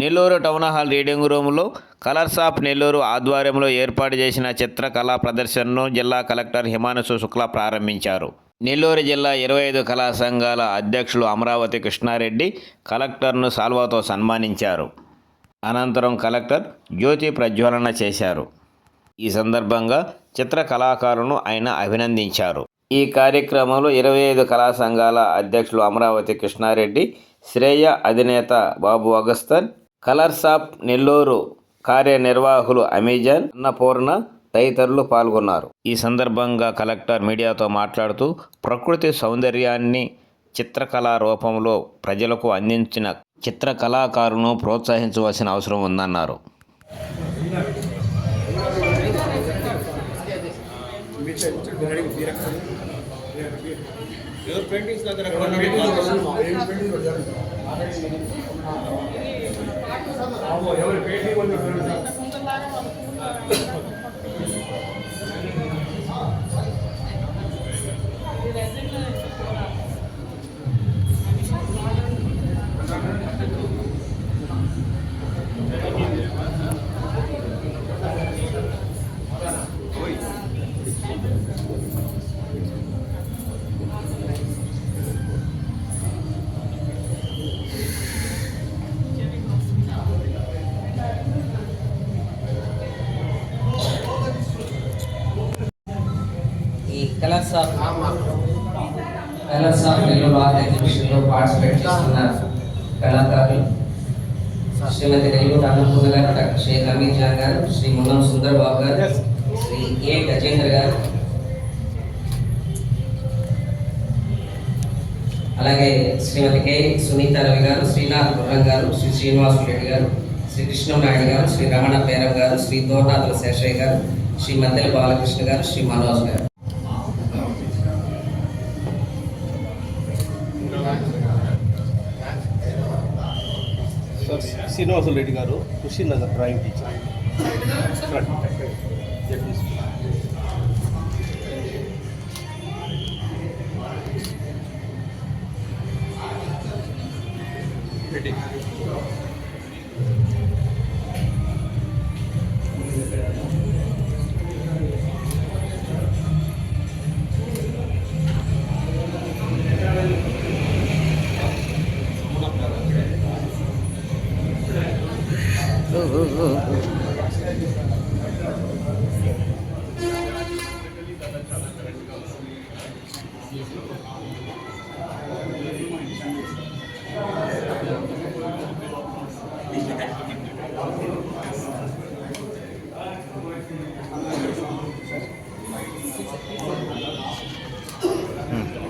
Nellore town hall reading రూమ్లో colours of Nellore ఆధ్వర్యంలో ఏర్పాటు చేసిన చిత్రకళా ప్రదర్శనను జిల్లా కలెక్టర్ హిమాంశు శుక్లా ప్రారంభించారు. నెల్లూరు జిల్లా ఇరవై ఐదు కళా సంఘాల అధ్యక్షులు అమరావతి కృష్ణారెడ్డి కలెక్టర్ను సాల్వాతో సన్మానించారు. అనంతరం కలెక్టర్ జ్యోతి ప్రజ్వలన చేశారు. ఈ సందర్భంగా చిత్ర కళాకారులను ఆయన అభినందించారు. ఈ కార్యక్రమంలో ఇరవై ఐదు కళా సంఘాల అధ్యక్షులు అమరావతి కృష్ణారెడ్డి శ్రేయ అధినేత Babu Augustine colours of Nellore కార్యనిర్వాహకులు Amazon Annapurna తదితరులు పాల్గొన్నారు. ఈ సందర్భంగా కలెక్టర్ మీడియాతో మాట్లాడుతూ ప్రకృతి సౌందర్యాన్ని చిత్రకళా రూపంలో ప్రజలకు అందించిన చిత్ర కళాకారులను ప్రోత్సహించవలసిన అవసరం ఉందన్నారు. ఈ colours of colours of Nellore art ఎగ్జిబిషన్లో పార్టిసిపేట్ కళాకారులు. శ్రీమతి నెల్లూరు అన్నపూర్ణ గారు డాక్టర్ షేక్ గారు శ్రీ మున్నం సుందర్ బాబు గారు శ్రీ ఏ గజేంద్ర గారు. అలాగే శ్రీమతి కె సునీత రవి గారు శ్రీనాథ్ గుర్రం గారు శ్రీ శ్రీనివాసు రెడ్డి గారు శ్రీ కృష్ణనాయుడు గారు శ్రీ రమణ పేరం గారు శ్రీ దోర్నాథుల శేషయ్య గారు శ్రీ మద్దెల బాలకృష్ణ గారు శ్రీ మనోజ్ గారు. శ్రీనివాసులు రెడ్డి గారు Kushin Nagar drawing teacher.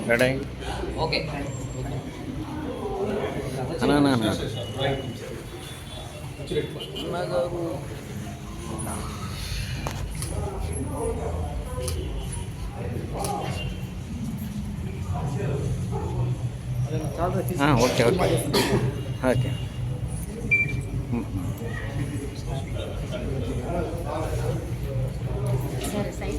Ready okay అన్నా मग ಹಾಂ ಓಕೆ ಓಕೆ ಓಕೆ ಹ್ಞೂ ಸರಿ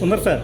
సుందర్ సార్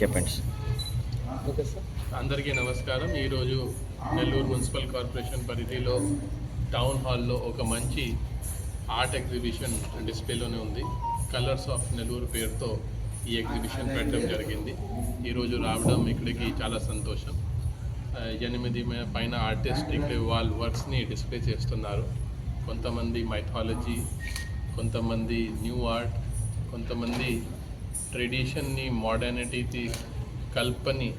చెప్పండి సార్. అందరికీ నమస్కారం. ఈరోజు నెల్లూరు మున్సిపల్ కార్పొరేషన్ పరిధిలో టౌన్ హాల్లో ఒక మంచి ఆర్ట్ ఎగ్జిబిషన్ డిస్ప్లేలోనే ఉంది. కలర్స్ ఆఫ్ నెల్లూరు పేరుతో ఈ ఎగ్జిబిషన్ పెట్టడం జరిగింది. ఈరోజు రావడం ఇక్కడికి చాలా సంతోషం. ఎనిమిది పైన ఆర్టిస్ట్ ఇక్కడ వాళ్ళ వర్క్స్ని డిస్ప్లే చేస్తున్నారు. కొంతమంది మైథాలజీ కొంతమంది న్యూ ఆర్ట్ కొంతమంది ట్రెడిషన్ని మోడర్నిటీకి కల్పని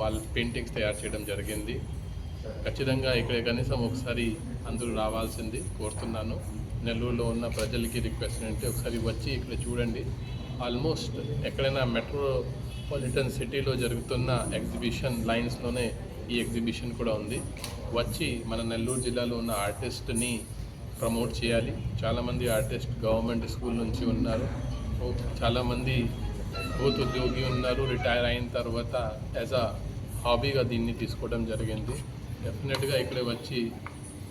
వాళ్ళ పెయింటింగ్స్ తయారు చేయడం జరిగింది. ఖచ్చితంగా ఇక్కడ కనీసం ఒకసారి అందరూ రావాల్సింది కోరుతున్నాను. నెల్లూరులో ఉన్న ప్రజలకి రిక్వెస్ట్ ఏంటంటే ఒకసారి వచ్చి ఇక్కడ చూడండి. ఆల్మోస్ట్ ఎక్కడైనా మెట్రోపాలిటన్ సిటీలో జరుగుతున్న ఎగ్జిబిషన్ లైన్స్లోనే ఈ ఎగ్జిబిషన్ కూడా ఉంది. వచ్చి మన నెల్లూరు జిల్లాలో ఉన్న ఆర్టిస్ట్ని ప్రమోట్ చేయాలి. చాలామంది ఆర్టిస్ట్ గవర్నమెంట్ స్కూల్ నుంచి ఉన్నారు. చాలామంది బూత్ ఉద్యోగి ఉన్నారు రిటైర్ అయిన తర్వాత యాజ్ అ హాబీగా దీన్ని తీసుకోవడం జరిగింది. డెఫినెట్గా ఇక్కడ వచ్చి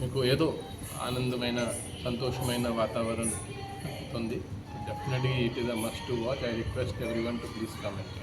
మీకు ఏదో ఆనందమైన సంతోషమైన వాతావరణం ఉంది డెఫినెట్గా it is a must to watch I request everyone to please comment